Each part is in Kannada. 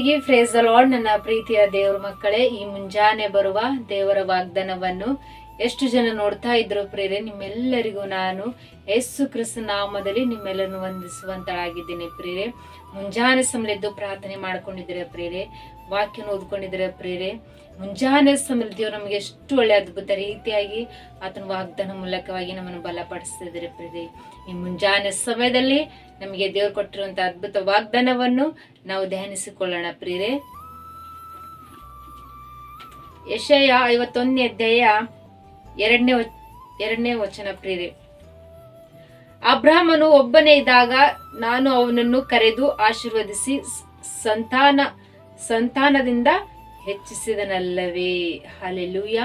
ಎಲ್ಲರಿಗೆ ಫ್ರೇಸ್ ಲಾರ್ಡ್ ನನ್ನ ಪ್ರೀತಿಯ ದೇವರ ಮಕ್ಕಳೇ, ಈ ಮುಂಜಾನೆ ಬರುವ ದೇವರ ವಾಗ್ದಾನವನ್ನು ಎಷ್ಟು ಜನ ನೋಡ್ತಾ ಇದ್ರು ಪ್ರೇರೆ, ನಿಮ್ಮೆಲ್ಲರಿಗೂ ನಾನು ಯೇಸು ಕ್ರಿಸ್ತ ನಾಮದಲ್ಲಿ ನಿಮ್ಮೆಲ್ಲರನ್ನು ವಂದಿಸುವಂತಳಾಗಿದ್ದೇನೆ ಪ್ರೇರೆ. ಮುಂಜಾನೆ ಸಮಲೆದ್ದು ಪ್ರಾರ್ಥನೆ ಮಾಡ್ಕೊಂಡಿದ್ದೀರ ಪ್ರೇರೆ? ವಾಕ್ಯನ ಓದ್ಕೊಂಡಿದ್ರೆ ಪ್ರೇರೆ ಮುಂಜಾನೆ ಸಮಯ ದೇವರು ನಮಗೆ ಎಷ್ಟು ಒಳ್ಳೆ ಅದ್ಭುತ ರೀತಿಯಾಗಿ ಆತನ ವಾಗ್ದಾನ ಮೂಲಕವಾಗಿ ನಮ್ಮನ್ನು ಬಲಪಡಿಸ್ತಿದ್ದಾರೆ ಪ್ರೇರೆ ಈ ಮುಂಜಾನೆ ಸಮಯದಲ್ಲಿ ನಮಗೆ ದೇವ್ರು ಕೊಟ್ಟಿರುವಂತಹ ಅದ್ಭುತ ವಾಗ್ದಾನವನ್ನು ನಾವು ಧ್ಯಾನಿಸಿಕೊಳ್ಳೋಣ ಪ್ರೇರೆ ಯಶಯ ಐವತ್ತೊಂದನೇ ಅಧ್ಯಾಯ ಎರಡನೇ ಎರಡನೇ ವಚನ ಪ್ರೇರೆ ಅಬ್ರಾಹ್ಮನು ಒಬ್ಬನೇ ಇದ್ದಾಗ ನಾನು ಅವನನ್ನು ಕರೆದು ಆಶೀರ್ವದಿಸಿ ಸಂತಾನ ಸಂತಾನದಿಂದ ಹೆಚ್ಚಿಸಿದನಲ್ಲವೇ? ಹಾಲೆಲೂಯ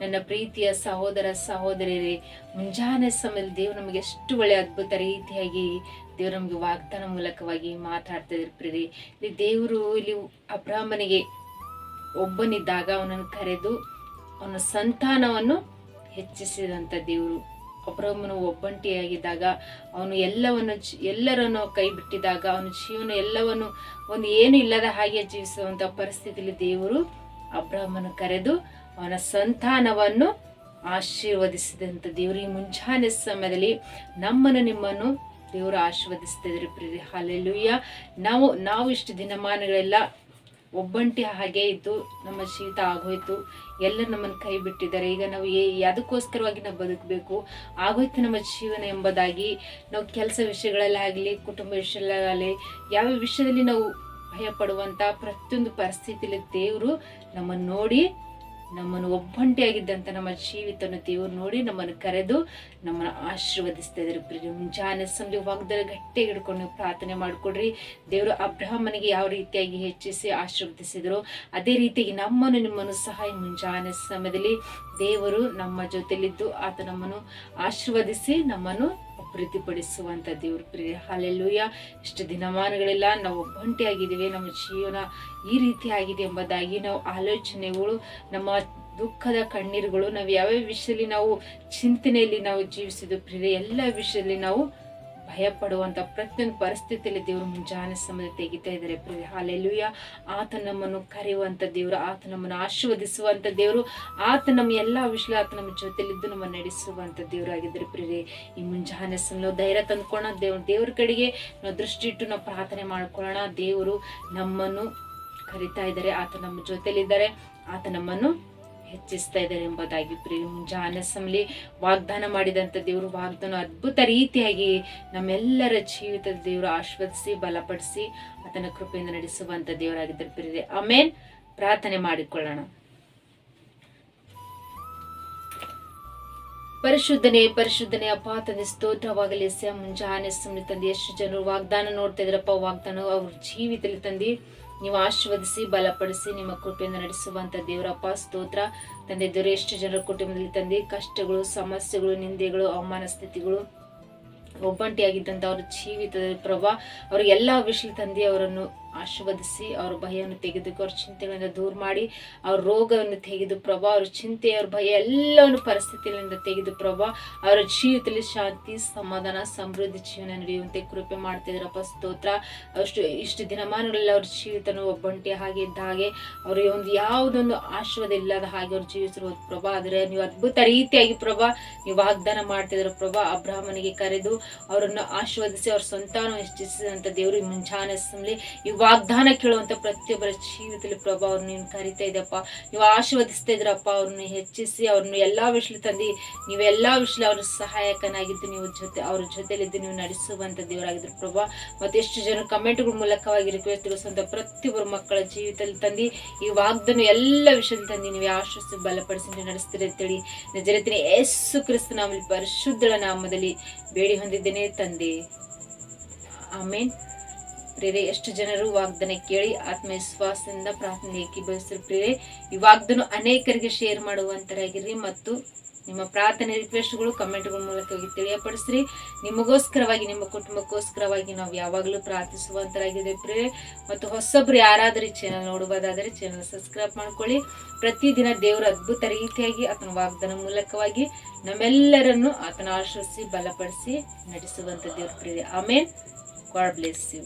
ನನ್ನ ಪ್ರೀತಿಯ ಸಹೋದರ ಸಹೋದರಿಯರೇ, ಮುಂಜಾನೆ ಸಮಯದಲ್ಲಿ ದೇವ್ರು ನಮಗೆ ಎಷ್ಟು ಒಳ್ಳೆ ಅದ್ಭುತ ರೀತಿಯಾಗಿ ದೇವ್ರು ನಮಗೆ ವಾಗ್ದಾನ ಮೂಲಕವಾಗಿ ಮಾತಾಡ್ತಾ ಪ್ರೀತಿ ಇಲ್ಲಿ ದೇವರು, ಇಲ್ಲಿ ಅಬ್ರಾಹ್ಮನಿಗೆ ಒಬ್ಬನಿದ್ದಾಗ ಅವನನ್ನು ಕರೆದು ಅವನ ಸಂತಾನವನ್ನು ಹೆಚ್ಚಿಸಿದಂಥ ದೇವರು. ಅಬ್ರಹ್ಮನು ಒಬ್ಬಂಟಿಯಾಗಿದ್ದಾಗ, ಅವನು ಎಲ್ಲವನ್ನು ಎಲ್ಲರನ್ನು ಕೈ ಬಿಟ್ಟಿದಾಗ ಅವನ ಜೀವನ ಎಲ್ಲವನ್ನು ಒಂದು ಏನು ಇಲ್ಲದ ಹಾಗೆ ಜೀವಿಸುವಂತ ಪರಿಸ್ಥಿತಿಯಲ್ಲಿ ದೇವರು ಅಬ್ರಹ್ಮನು ಕರೆದು ಅವನ ಸಂತಾನವನ್ನು ಆಶೀರ್ವದಿಸಿದಂಥ ದೇವರು. ಈ ಮುಂಜಾನೆ ಸಮಯದಲ್ಲಿ ನಮ್ಮನ್ನು ನಿಮ್ಮನ್ನು ದೇವರು ಆಶೀರ್ವದಿಸ್ತಿದ್ರು ಪ್ರೀತಿ ಹಾಲೆಲ್ಲುಯ್ಯ ನಾವು ನಾವು ಇಷ್ಟು ದಿನಮಾನಗಳೆಲ್ಲ. ಒಬ್ಬಂಟಿ ಹಾಗೆ ಇದ್ದು ನಮ್ಮ ಶೀತ ಆಗೋಯ್ತು, ಎಲ್ಲ ನಮ್ಮನ್ನು ಕೈ ಬಿಟ್ಟಿದ್ದಾರೆ. ಈಗ ನಾವು ಏ ಅದಕ್ಕೋಸ್ಕರವಾಗಿ ನಾವು ಬದುಕಬೇಕು, ಆಗೋಯ್ತು ನಮ್ಮ ಜೀವನ ಎಂಬುದಾಗಿ ನಾವು ಕೆಲಸ ವಿಷಯಗಳಲ್ಲಾಗಲಿ ಕುಟುಂಬ ವಿಷಯಗಳಾಗಲಿ, ಯಾವ ವಿಷಯದಲ್ಲಿ ನಾವು ಭಯ ಪಡುವಂಥ ಪ್ರತಿಯೊಂದು ಪರಿಸ್ಥಿತಿಯಲ್ಲಿ ದೇವರು ನಮ್ಮನ್ನು ನೋಡಿ ನಮ್ಮನ್ನು ಒಬ್ಬಂಟಿಯಾಗಿದ್ದಂಥ ನಮ್ಮ ಜೀವಿತವನ್ನು ದೇವರು ನೋಡಿ ನಮ್ಮನ್ನು ಕರೆದು ನಮ್ಮನ್ನು ಆಶೀರ್ವದಿಸ್ತಾ ಇದ್ದಾರೆ ಪ್ರಿಯ ಮುಂಜಾನೆ ಸಂಜೆ ವಾಗ್ದಲ್ಲಿ ಗಟ್ಟಿ ಹಿಡ್ಕೊಂಡು ಪ್ರಾರ್ಥನೆ ಮಾಡಿಕೊಡ್ರಿ. ದೇವರು ಅಬ್ರಹ್ಮನಿಗೆ ಯಾವ ರೀತಿಯಾಗಿ ಹೆಚ್ಚಿಸಿ ಆಶೀರ್ವದಿಸಿದ್ರು, ಅದೇ ರೀತಿಯಾಗಿ ನಮ್ಮನ್ನು ನಿಮ್ಮನ್ನು ಸಹ ಮುಂಜಾನೆ ಸಮಯದಲ್ಲಿ ದೇವರು ನಮ್ಮ ಜೊತೆಲಿದ್ದು, ಆತ ನಮ್ಮನ್ನು ಆಶೀರ್ವದಿಸಿ ನಮ್ಮನ್ನು ಪ್ರೀತಿಪಡಿಸುವಂತ ದೇವ್ರ ಪ್ರಿಯ. ಅಲ್ಲೆಲ್ಲೂಯ್ಯ ಇಷ್ಟು ದಿನಮಾನಗಳೆಲ್ಲ ನಾವು ಒಬ್ಬಂಟಿಯಾಗಿದ್ದೀವಿ ನಮ್ಮ ಜೀವನ ಈ ರೀತಿ ಆಗಿದೆ ಎಂಬುದಾಗಿ ನಾವು ಆಲೋಚನೆಗಳು, ನಮ್ಮ ದುಃಖದ ಕಣ್ಣೀರುಗಳು, ನಾವು ಯಾವ್ಯಾವ ವಿಷಯದಲ್ಲಿ ನಾವು ಚಿಂತನೆಯಲ್ಲಿ ನಾವು ಜೀವಿಸಿದ್ದು ಪ್ರಿಯ, ಎಲ್ಲ ವಿಷಯದಲ್ಲಿ ನಾವು ಭಯ ಪಡುವಂತ ಪ್ರತಿಯೊಂದು ಪರಿಸ್ಥಿತಿಯಲ್ಲಿ ದೇವರು ಮುಂಜಾನೆ ಸಮಯ ತೆಗಿತಾ ಇದ್ದಾರೆ ಪ್ರಿಯ ಹಾಲೆಲ್ಲೂಯ ಆತ ನಮ್ಮನ್ನು ಕರೆಯುವಂತ ದೇವರು ಆತ ನಮ್ಮನ್ನು ಆಶೀರ್ವದಿಸುವಂತ ದೇವರು ಆತ ನಮ್ಮ ಎಲ್ಲ ವಿಷಯ ಆತ ನಮ್ಮ ಜೊತೆಲಿದ್ದು ನಮ್ಮ ನಡೆಸುವಂತ ದೇವರು ಆಗಿದ್ರೆ ಪ್ರಿಯರೇ. ಈ ಮುಂಜಾನೆ ಸಮಯ ಧೈರ್ಯ ತಂದ್ಕೊಳ್ಳೋಣ ದೇವ್ರ ದೇವ್ರ ಕಡೆಗೆ ನಾವು ದೃಷ್ಟಿ ಇಟ್ಟು ನಾವು ಪ್ರಾರ್ಥನೆ ಮಾಡ್ಕೊಳ್ಳೋಣ. ದೇವರು ನಮ್ಮನ್ನು ಕರಿತಾ ಇದ್ದಾರೆ ಆತ ನಮ್ಮ ಜೊತೆಲಿದ್ದಾರೆ ಆತ ನಮ್ಮನ್ನು ಹೆಚ್ಚಿಸ್ತಾ ಇದ್ದಾರೆ ಎಂಬುದಾಗಿ ಸಮಲಿ ವಾಗ್ದಾನ ಮಾಡಿದಂಥ ದೇವರು ವಾಗ್ದಾನ ಅದ್ಭುತ ರೀತಿಯಾಗಿ ನಮ್ಮೆಲ್ಲರ ಜೀವಿತದ ದೇವರು ಆಶ್ವದಿಸಿ, ಬಲಪಡಿಸಿ, ಆತನ ಕೃಪೆಯಿಂದ ನಡೆಸುವಂತ ದೇವರಾಗಿದ್ದರು ಪ್ರಿಯರೇ. ಆಮೇನ್. ಪ್ರಾರ್ಥನೆ ಮಾಡಿಕೊಳ್ಳೋಣ. ಪರಿಶುದ್ಧನೆ, ಪರಿಶುದ್ಧನೇ ಅಪ್ಪ, ತಂದೆ, ಸ್ತೋತ್ರವಾಗಲಿ. ಸ ಮುಂಜಾನೆ ಸುಮ್ಮನೆ ತಂದೆ, ಎಷ್ಟು ಜನರು ವಾಗ್ದಾನ ನೋಡ್ತಾ ಇದ್ರಪ್ಪ, ವಾಗ್ದಾನ ಅವ್ರ ಜೀವಿತದಲ್ಲಿ ತಂದೆ. ನೀವು ಆಶೀರ್ವದಿಸಿ, ಬಲಪಡಿಸಿ, ನಿಮ್ಮ ಕೃಪೆಯಿಂದ ನಡೆಸುವಂತ ದೇವರಪ್ಪ, ಸ್ತೋತ್ರ. ತಂದೆ ದೇವರು ಎಷ್ಟು ಜನರ ಕುಟುಂಬದಲ್ಲಿ ತಂದೆ, ಕಷ್ಟಗಳು, ಸಮಸ್ಯೆಗಳು, ನಿಂದೆಗಳು, ಅವಮಾನ ಸ್ಥಿತಿಗಳು. ಒಬ್ಬಂಟಿಯಾಗಿದ್ದಂಥ ಅವ್ರ ಜೀವಿತದ ಪ್ರಭಾ ಎಲ್ಲ ವಿಷಯ ತಂದೆ, ಅವರನ್ನು ಆಶೀರ್ವದಿಸಿ ಅವ್ರ ಭಯವನ್ನು ತೆಗೆದುಕೊ, ಅವ್ರ ಚಿಂತೆಗಳಿಂದ ದೂರ ಮಾಡಿ, ಅವ್ರ ರೋಗವನ್ನು ತೆಗೆದು ಪ್ರಭಾ, ಅವ್ರ ಚಿಂತೆ, ಅವ್ರ ಭಯ ಎಲ್ಲವನ್ನು ಪರಿಸ್ಥಿತಿಗಳಿಂದ ತೆಗೆದು ಪ್ರಭಾ, ಅವರ ಜೀವಿತದಲ್ಲಿ ಶಾಂತಿ, ಸಮಾಧಾನ, ಸಮೃದ್ಧಿ ಜೀವನ ನಡೆಯುವಂತೆ ಕೃಪೆ ಮಾಡ್ತಿದ್ರಪ್ಪ ಸ್ತೋತ್ರ. ಅಷ್ಟು ಇಷ್ಟು ದಿನಮಾನಗಳಲ್ಲಿ ಅವ್ರ ಜೀವಿತನ ಒಬ್ಬಂಟಿ ಹಾಗೆ ಇದ್ದ ಹಾಗೆ, ಅವ್ರಿಗೆ ಒಂದು ಯಾವುದೊಂದು ಆಶೀರ್ವಾದ ಇಲ್ಲದ ಹಾಗೆ ಅವ್ರ ಜೀವಿಸಿರೋದು ಪ್ರಭಾ. ಆದರೆ ನೀವು ಅದ್ಭುತ ರೀತಿಯಾಗಿ ಪ್ರಭಾ, ನೀವು ವಾಗ್ದಾನ ಮಾಡ್ತಿದ್ರ ಪ್ರಭಾ, ಅಬ್ರಾಹ್ಮನಿಗೆ ಕರೆದು ಅವರನ್ನು ಆಶೀರ್ವದಿಸಿ, ಅವ್ರ ಸಂತಾನ ಹೆಚ್ಚಿಸಿದಂಥ ದೇವರು ಮುಂಜಾನೆ ಈ ವಾಗ್ದಾನ ಕೇಳುವಂತ ಪ್ರತಿಯೊಬ್ಬರ ಜೀವಿತದಲ್ಲಿ ಪ್ರಭಾ ಅವ್ರನ್ನ ನೀನು ಕರಿತಾ ಇದ್ದಪ್ಪ ನೀವು ಆಶೀರ್ವದಿಸ್ತಾ ಇದ್ರಪ್ಪ, ಅವ್ರನ್ನ ಹೆಚ್ಚಿಸಿ, ಅವ್ರನ್ನ ಎಲ್ಲಾ ವಿಷಯದಲ್ಲಿ ತಂದು ನೀವು ಎಲ್ಲಾ ವಿಷಯ ಅವ್ರ ಸಹಾಯಕನಾಗಿದ್ದು, ನೀವು ಜೊತೆ, ಅವ್ರ ಜೊತೆಲಿದ್ದು ನೀವು ನಡೆಸುವಂತ ದೇವರಾಗಿದ್ರು ಪ್ರಭಾ. ಮತ್ತೆ ಎಷ್ಟು ಜನ ಕಮೆಂಟ್ಗಳ ಮೂಲಕವಾಗಿ ರಿಕ್ವೆಸ್ಟ್ ತಿಳಿಸುವಂತ ಪ್ರತಿಯೊಬ್ಬರ ಮಕ್ಕಳ ಜೀವಿತದಲ್ಲಿ ತಂದು, ಈ ವಾಗ್ದಾನ ಎಲ್ಲ ವಿಷಯದಲ್ಲಿ ತಂದು, ನೀವು ಆಶ್ರಯಿಸಿ ಬಲಪಡಿಸಿ ನಡೆಸ್ತೀರಿ ಅಂತೇಳಿ ನಜರತಿನ ಯೇಸು ಕ್ರಿಸ್ತ ನಾಮದಲ್ಲಿ, ಪರಿಶುದ್ಧಳ ನಾಮದಲ್ಲಿ ಬೇಡಿ ಹೊಂದಿದ್ದೇನೆ ತಂದೆ. ಆಮೇನ್. ಪ್ರೇರೆ ಎಷ್ಟು ಜನರು ವಾಗ್ದಾನ ಕೇಳಿ ಆತ್ಮವಿಶ್ವಾಸದಿಂದ ಪ್ರಾರ್ಥನೆ ಬಯಸಿದ್ರು ಪ್ರೇರೆ ಈ ವಾಗ್ದಾನ ಅನೇಕರಿಗೆ ಶೇರ್ ಮಾಡುವಂತರಾಗಿರ್ರಿ ಮತ್ತು ನಿಮ್ಮ ಪ್ರಾರ್ಥನೆ ರಿಕ್ವೆಸ್ಟ್ಗಳು ಕಮೆಂಟ್ಗಳ ಮೂಲಕ ತಿಳಿಯಪಡಿಸ್ರಿ. ನಿಮಗೋಸ್ಕರವಾಗಿ, ನಿಮ್ಮ ಕುಟುಂಬಕ್ಕೋಸ್ಕರವಾಗಿ ನಾವು ಯಾವಾಗಲೂ ಪ್ರಾರ್ಥಿಸುವಂತರಾಗಿದೆ ಪ್ರೇರೆ ಮತ್ತು ಹೊಸೊಬ್ರು ಯಾರಾದರೂ ಚಾನಲ್ ನೋಡುವುದಾದರೆ ಚಾನಲ್ ಸಬ್ಸ್ಕ್ರೈಬ್ ಮಾಡ್ಕೊಳ್ಳಿ. ಪ್ರತಿದಿನ ದೇವರ ಅದ್ಭುತ ರೀತಿಯಾಗಿ ಆತನ ವಾಗ್ದಾನ ಮೂಲಕವಾಗಿ ನಮ್ಮೆಲ್ಲರನ್ನು ಆತನ ಆಶ್ರಯಿಸಿ ಬಲಪಡಿಸಿ ನಡೆಸುವಂತ ದೇವ್ರ ಪ್ರೇರೆ ಆಮೇನ್. God bless you.